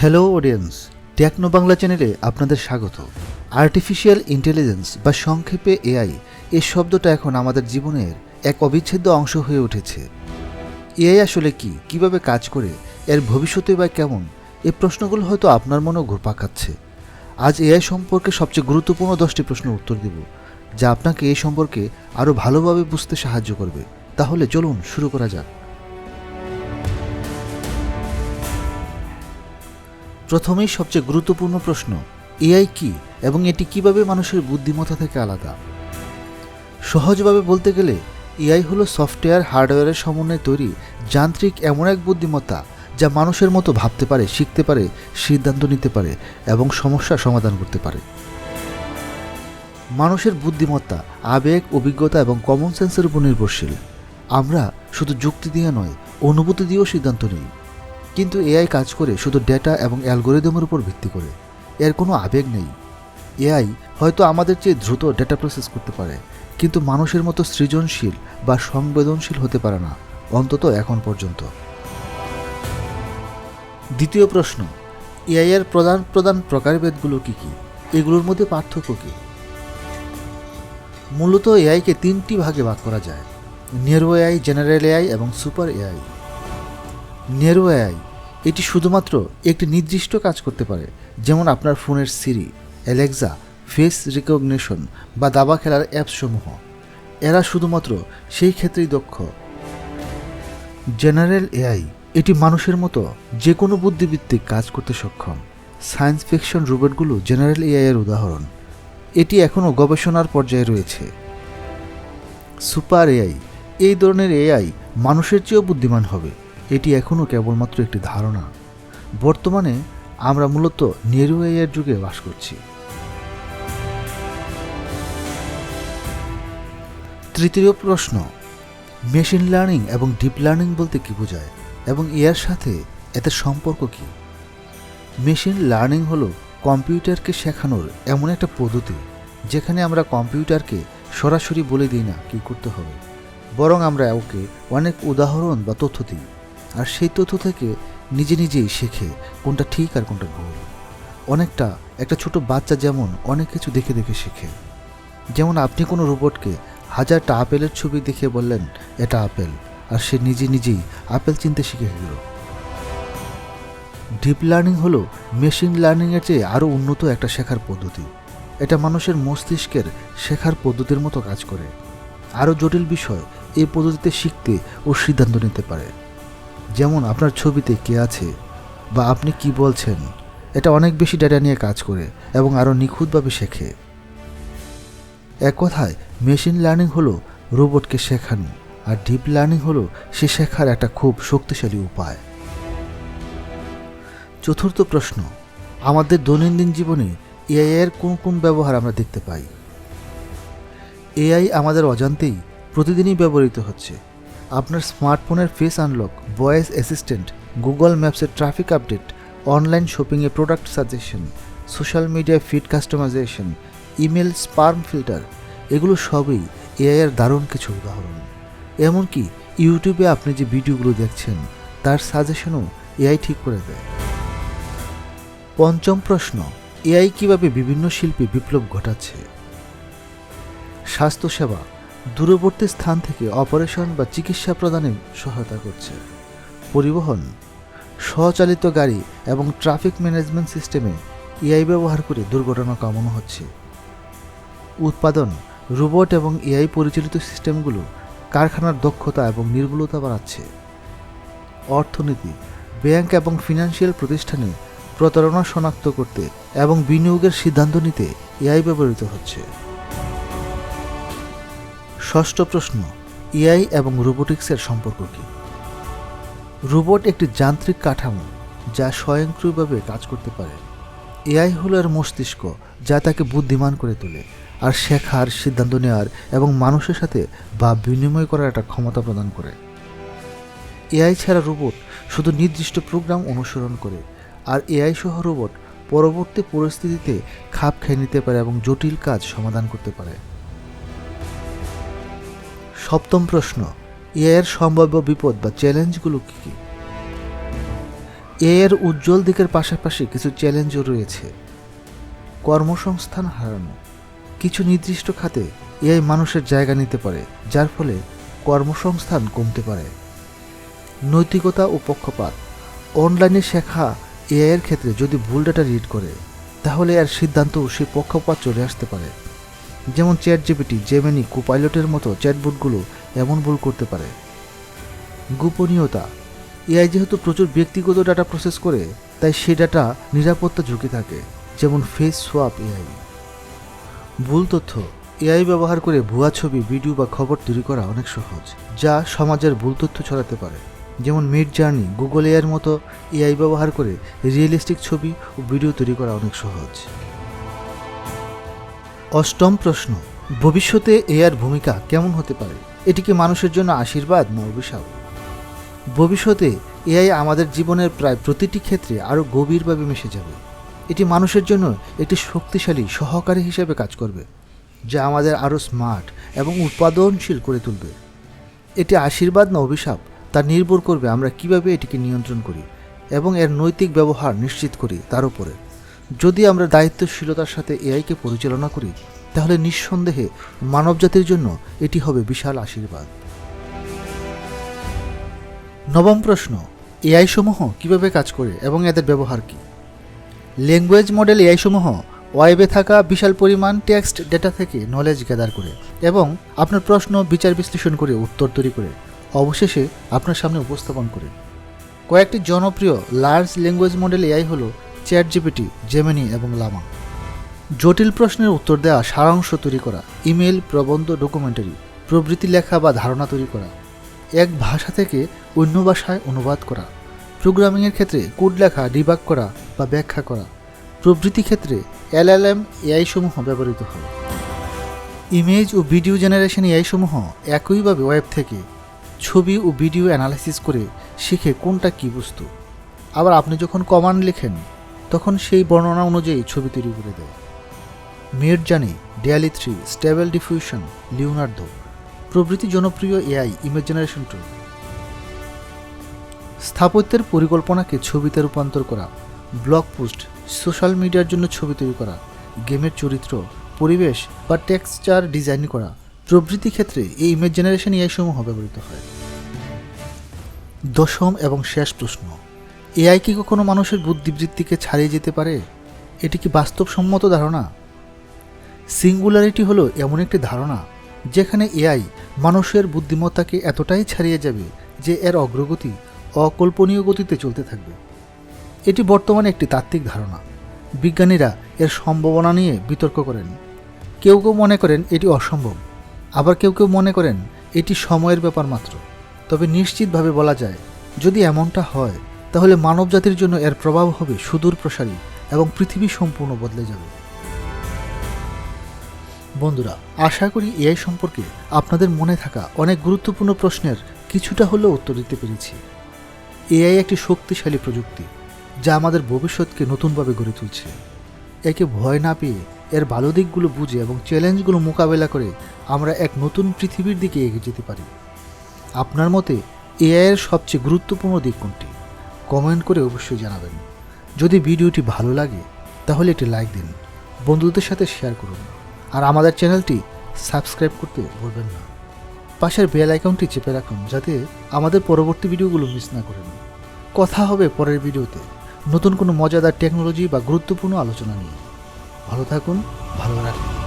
Hello audience techno Bangla চ্যানেলে আপনাদের স্বাগত। আর্টিফিশিয়াল ইন্টেলিজেন্স বা সংক্ষেপে এআই এই শব্দটা এখন আমাদের জীবনের এক অবিচ্ছেদ্য অংশ হয়ে উঠেছে। এআই আসলে কি? কীভাবে কাজ করে? এর ভবিষ্যতে বা কেমন? এই প্রশ্নগুলো হয়তো আপনার মনেও ঘুরপাক খাচ্ছে। আজ এআই সম্পর্কে সবচেয়ে গুরুত্বপূর্ণ দশটি প্রশ্নের উত্তর দেব, যা আপনাকে এ সম্পর্কে আরও ভালোভাবে বুঝতে সাহায্য করবে। তাহলে চলুন শুরু করা যাক। প্রথমেই সবচেয়ে গুরুত্বপূর্ণ প্রশ্ন, এআই কি এবং এটি কীভাবে মানুষের বুদ্ধিমত্তা থেকে আলাদা? সহজভাবে বলতে গেলে, এআই হলো সফটওয়্যার হার্ডওয়্যারের সমন্বয়ে তৈরি যান্ত্রিক এমন এক বুদ্ধিমত্তা যা মানুষের মতো ভাবতে পারে, শিখতে পারে, সিদ্ধান্ত নিতে পারে এবং সমস্যার সমাধান করতে পারে। মানুষের বুদ্ধিমত্তা, আবেগ, অভিজ্ঞতা এবং কমন সেন্সের উপর নির্ভরশীল। আমরা শুধু যুক্তি দিয়ে নয়, অনুভূতি দিয়েও সিদ্ধান্ত নিই। কিন্তু এআই কাজ করে শুধু ডেটা এবং অ্যালগোরিদমের উপর ভিত্তি করে। এর কোনো আবেগ নেই। এআই হয়তো আমাদের চেয়ে দ্রুত ডেটা প্রসেস করতে পারে, কিন্তু মানুষের মতো সৃজনশীল বা সংবেদনশীল হতে পারে না, অন্তত এখন পর্যন্ত। দ্বিতীয় প্রশ্ন, এআই এর প্রধান প্রধান প্রকারভেদগুলো কী কী? এগুলোর মধ্যে পার্থক্য কী? মূলত এআইকে তিনটি ভাগে ভাগ করা যায় নেরো এআই জেনারেল এআই এবং সুপার এআই নেরো এআই এটি শুধুমাত্র একটি নির্দিষ্ট কাজ করতে পারে, যেমন আপনার ফোনের সিরি, অ্যালেক্সা, ফেস রিকগনিশন বা দাবা খেলার অ্যাপসসমূহ। এরা শুধুমাত্র সেই ক্ষেত্রেই দক্ষ। জেনারেল এআই এটি মানুষের মতো যে কোনো বুদ্ধিভিত্তিক কাজ করতে সক্ষম। সায়েন্স ফিকশন রোবটগুলো জেনারেল এআই এর উদাহরণ। এটি এখনও গবেষণার পর্যায়ে রয়েছে। সুপার এআই, এই ধরনের এআই মানুষের চেয়েও বুদ্ধিমান হবে। এটি এখনও কেবলমাত্র একটি ধারণা। বর্তমানে আমরা মূলত নেরু এআইয়ের যুগে বাস করছি। তৃতীয় প্রশ্ন, মেশিন লার্নিং এবং ডিপ লার্নিং বলতে কী বোঝায় এবং এর সাথে এতে সম্পর্ক কী? মেশিন লার্নিং হলো কম্পিউটারকে শেখানোর এমন একটা পদ্ধতি যেখানে আমরা কম্পিউটারকে সরাসরি বলে দিই না কী করতে হবে। বরং আমরা ওকে অনেক উদাহরণ বা তথ্য দিই। আর সেই তথ্য থেকে নিজে নিজেই শেখে কোনটা ঠিক আর কোনটা ভুল। অনেকটা একটা ছোট বাচ্চা যেমন অনেক কিছু দেখে দেখে শেখে। যেমন আপনি কোনো রোবটকে হাজারটা আপেলের ছবি দেখে বললেন, এটা আপেল। আর সে নিজে নিজেই আপেল চিনতে শিখে গেল। ডিপ লার্নিং হলো মেশিন লার্নিংয়ের চেয়ে আরও উন্নত একটা শেখার পদ্ধতি। এটা মানুষের মস্তিষ্কের শেখার পদ্ধতির মতো কাজ করে। আরও জটিল বিষয় এই পদ্ধতিতে শিখতে ও সিদ্ধান্ত নিতে পারে। যেমন আপনার ছবিতে কে আছে বা আপনি কি বলছেন, এটা অনেক বেশি ডেটা নিয়ে কাজ করে এবং আরও নিখুঁতভাবে শেখে। এক কথায় মেশিন লার্নিং হলো রোবটকে শেখানো আর ডিপ লার্নিং হলো সে শেখার একটা খুব শক্তিশালী উপায়। চতুর্থ প্রশ্ন, আমাদের দৈনন্দিন জীবনে এআই এর কোন কোন ব্যবহার আমরা দেখতে পাই? এআই আমাদের অজান্তেই প্রতিদিনই ব্যবহৃত হচ্ছে। আপনার স্মার্টফোনের face unlock voice assistant Google ম্যাপসের traffic update online শপিংয়ে প্রোডাক্ট সাজেশন সোশ্যাল মিডিয়ায় feed customization email spam filter এগুলো সবই এআই এর দারুণ কিছু উদাহরণ। এমনকি ইউটিউবে আপনি যে ভিডিওগুলো দেখছেন, তার সাজেশনও এআই ঠিক করে দেয়। পঞ্চম প্রশ্ন এআই কীভাবে বিভিন্ন শিল্পে বিপ্লব ঘটাচ্ছে? স্বাস্থ্যসেবা দূরবর্তী স্থান থেকে অপারেশন বা চিকিৎসা প্রদানে সহায়তা করছে। পরিবহন, স্বচালিত গাড়ি এবং ট্রাফিক ম্যানেজমেন্ট সিস্টেমে এআই ব্যবহার করে দুর্ঘটনা কমানো হচ্ছে। উৎপাদন, রোবট এবং এআই পরিচালিত সিস্টেমগুলো কারখানার দক্ষতা এবং নির্ভুলতা বাড়াচ্ছে। অর্থনীতি, ব্যাংক এবং ফিনান্সিয়াল প্রতিষ্ঠানে প্রতারণা শনাক্ত করতে এবং বিনিয়োগের সিদ্ধান্ত নিতে এআই ব্যবহৃত হচ্ছে। ষষ্ঠ প্রশ্ন, এআই এবং রোবোটিক্সের সম্পর্ক কী? রোবট একটি যান্ত্রিক কাঠামো যা স্বয়ংক্রিয়ভাবে কাজ করতে পারে। এআই হলো এর মস্তিষ্ক যা তাকে বুদ্ধিমান করে তোলে আর শেখার সিদ্ধান্ত নেওয়ার এবং মানুষের সাথে বা বিনিময় করার একটা ক্ষমতা প্রদান করে। এআই ছাড়া রোবট শুধু নির্দিষ্ট প্রোগ্রাম অনুসরণ করে আর এআই সহ রোবট পরবর্তী পরিস্থিতিতে খাপ খেয়ে নিতে পারে এবং জটিল কাজ সমাধান করতে পারে। সপ্তম প্রশ্ন এআইয়ের সম্ভাব্য বিপদ বা চ্যালেঞ্জগুলো কী কী? এর উজ্জ্বল দিকের পাশাপাশি কিছু চ্যালেঞ্জও রয়েছে। কর্মসংস্থান হারানো, কিছু নির্দিষ্ট খাতে এআই মানুষের জায়গা নিতে পারে, যার ফলে কর্মসংস্থান কমতে পারে। নৈতিকতা ও পক্ষপাত, অনলাইনে শেখা এআইয়ের ক্ষেত্রে যদি ভুল ডাটা রিড করে, তাহলে এর সিদ্ধান্ত সে পক্ষপাত চলে আসতে পারে। যেমন চ্যাট জিপিটি জেমিনি, কোপাইলটের মতো চ্যাটবোর্ডগুলো এমন ভুল করতে পারে। গোপনীয়তা, এআই যেহেতু প্রচুর ব্যক্তিগত ডাটা প্রসেস করে, তাই সে ডাটা নিরাপত্তা ঝুঁকি থাকে, যেমন ফেস সোয়াপ এআই। ভুল তথ্য, এআই ব্যবহার করে ভুয়া ছবি, ভিডিও বা খবর তৈরি করা অনেক সহজ, যা সমাজের ভুল তথ্য ছড়াতে পারে। যেমন মিড জার্নি, গুগল এআইয়ের মতো এআই ব্যবহার করে রিয়েলিস্টিক ছবি ও ভিডিও তৈরি করা অনেক সহজ। অষ্টম প্রশ্ন, ভবিষ্যতে এআর ভূমিকা কেমন হতে পারে? এটি কি মানুষের জন্য আশীর্বাদ না অভিশাপ? ভবিষ্যতে এআই আমাদের জীবনের প্রায় প্রতিটি ক্ষেত্রে আরও গভীরভাবে মিশে যাবে। এটি মানুষের জন্য একটি শক্তিশালী, সহকারী হিসেবে কাজ করবে, যা আমাদের আরও স্মার্ট এবং উৎপাদনশীল করে তুলবে। এটি আশীর্বাদ না অভিশাপ? তা নির্ভর করবে আমরা কীভাবে এটিকে নিয়ন্ত্রণ করি এবং এর নৈতিক ব্যবহার নিশ্চিত করি তার উপরে। যদি আমরা দায়িত্বশীলতার সাথে এআইকে পরিচালনা করি, তাহলে নিঃসন্দেহে মানবজাতির জন্য এটি হবে বিশাল আশীর্বাদ। নবম প্রশ্ন এআই সমূহ কীভাবে কাজ করে এবং এদের ব্যবহার কী? ল্যাঙ্গুয়েজ মডেল এআই সমূহ ওয়েবে থাকা বিশাল পরিমাণ টেক্সট ডেটা থেকে নলেজ গ্যাদার করে এবং আপনার প্রশ্ন বিচার বিশ্লেষণ করে উত্তর তৈরি করে, অবশেষে আপনার সামনে উপস্থাপন করে। কয়েকটি জনপ্রিয় লার্জ ল্যাঙ্গুয়েজ মডেল এআই হল চ্যাট জিপিটি জেমিনি এবং লামা। জটিল প্রশ্নের উত্তর দেওয়া সারাংশ তৈরি করা ইমেল প্রবন্ধ, ডকুমেন্টারি প্রবৃত্তি লেখা বা ধারণা তৈরি করা, এক ভাষা থেকে অন্য ভাষায় অনুবাদ করা, প্রোগ্রামিংয়ের ক্ষেত্রে কোড লেখা, ডিবাগ করা বা ব্যাখ্যা করা, প্রভৃতি ক্ষেত্রে এলএলএম এআই সমূহ ব্যবহৃত হয়। ইমেজ ও ভিডিও জেনারেশন এআই সমূহ একইভাবে ওয়েব থেকে ছবি ও ভিডিও অ্যানালাইসিস করে শিখে কোনটা কী বস্তু। আবার আপনি যখন কমান্ড লেখেন তখন সেই বর্ণনা অনুযায়ী ছবি তৈরি করে দেয়। Midjourney Dalle three, stable diffusion, Leonardo, প্রভৃতি জনপ্রিয় এআই ইমেজ জেনারেশন টুল স্থাপত্যের পরিকল্পনাকে ছবিতে রূপান্তর করা, ব্লগ পোস্ট, সোশ্যাল মিডিয়ার জন্য ছবি তৈরি করা, গেমের চরিত্র, পরিবেশ বা টেক্সচার ডিজাইন করা প্রভৃতি ক্ষেত্রে এই ইমেজ জেনারেশন এআই সমূহ ব্যবহৃত হয়। দশম এবং শেষ প্রশ্ন। এআই কি কখনো মানুষের বুদ্ধিবৃত্তিকে ছাড়িয়ে যেতে পারে? এটি কি বাস্তবসম্মত ধারণা? সিঙ্গুলারিটি হলো এমন একটি ধারণা যেখানে এআই মানুষের বুদ্ধিমত্তাকে এতটাই ছাড়িয়ে যাবে যে এর অগ্রগতি অকল্পনীয় গতিতে চলতে থাকবে। এটি বর্তমানে একটি তাত্ত্বিক ধারণা। বিজ্ঞানীরা এর সম্ভাবনা নিয়ে বিতর্ক করেন। কেউ কেউ মনে করেন এটি অসম্ভব। আবার কেউ কেউ মনে করেন এটি সময়ের ব্যাপার মাত্র। তবে নিশ্চিতভাবে বলা যায়, যদি এমনটা হয় তাহলে মানবজাতির জন্য এর প্রভাব হবে সুদূর প্রসারী এবং পৃথিবী সম্পূর্ণ বদলে যাবে। বন্ধুরা, আশা করি এআই সম্পর্কে আপনাদের মনে থাকা অনেক গুরুত্বপূর্ণ প্রশ্নের কিছুটা হলেও উত্তর দিতে পেরেছি। এআই একটি শক্তিশালী প্রযুক্তি যা আমাদের ভবিষ্যৎকে নতুনভাবে গড়ে তুলছে। একে ভয় না পেয়ে এর ভালো দিকগুলো বুঝে এবং চ্যালেঞ্জগুলো মোকাবেলা করে আমরা এক নতুন পৃথিবীর দিকে এগিয়ে যেতে পারি। আপনার মতে এআইয়ের সবচেয়ে গুরুত্বপূর্ণ দিক কোনটি? কমেন্ট করে অবশ্যই জানাবেন। যদি ভিডিওটি ভালো লাগে, তাহলে একটি লাইক দিন, বন্ধুদের সাথে শেয়ার করুন, আর আমাদের চ্যানেলটি সাবস্ক্রাইব করতে ভুলবেন না। পাশের বেল আইকনটি চেপে রাখুন, যাতে আমাদের পরবর্তী ভিডিওগুলো মিস না করেন। কথা হবে পরের ভিডিওতে। নতুন কোনো মজাদার টেকনোলজি বা গুরুত্বপূর্ণ আলোচনা নিয়ে। ভালো থাকুন, ভালো রাখুন।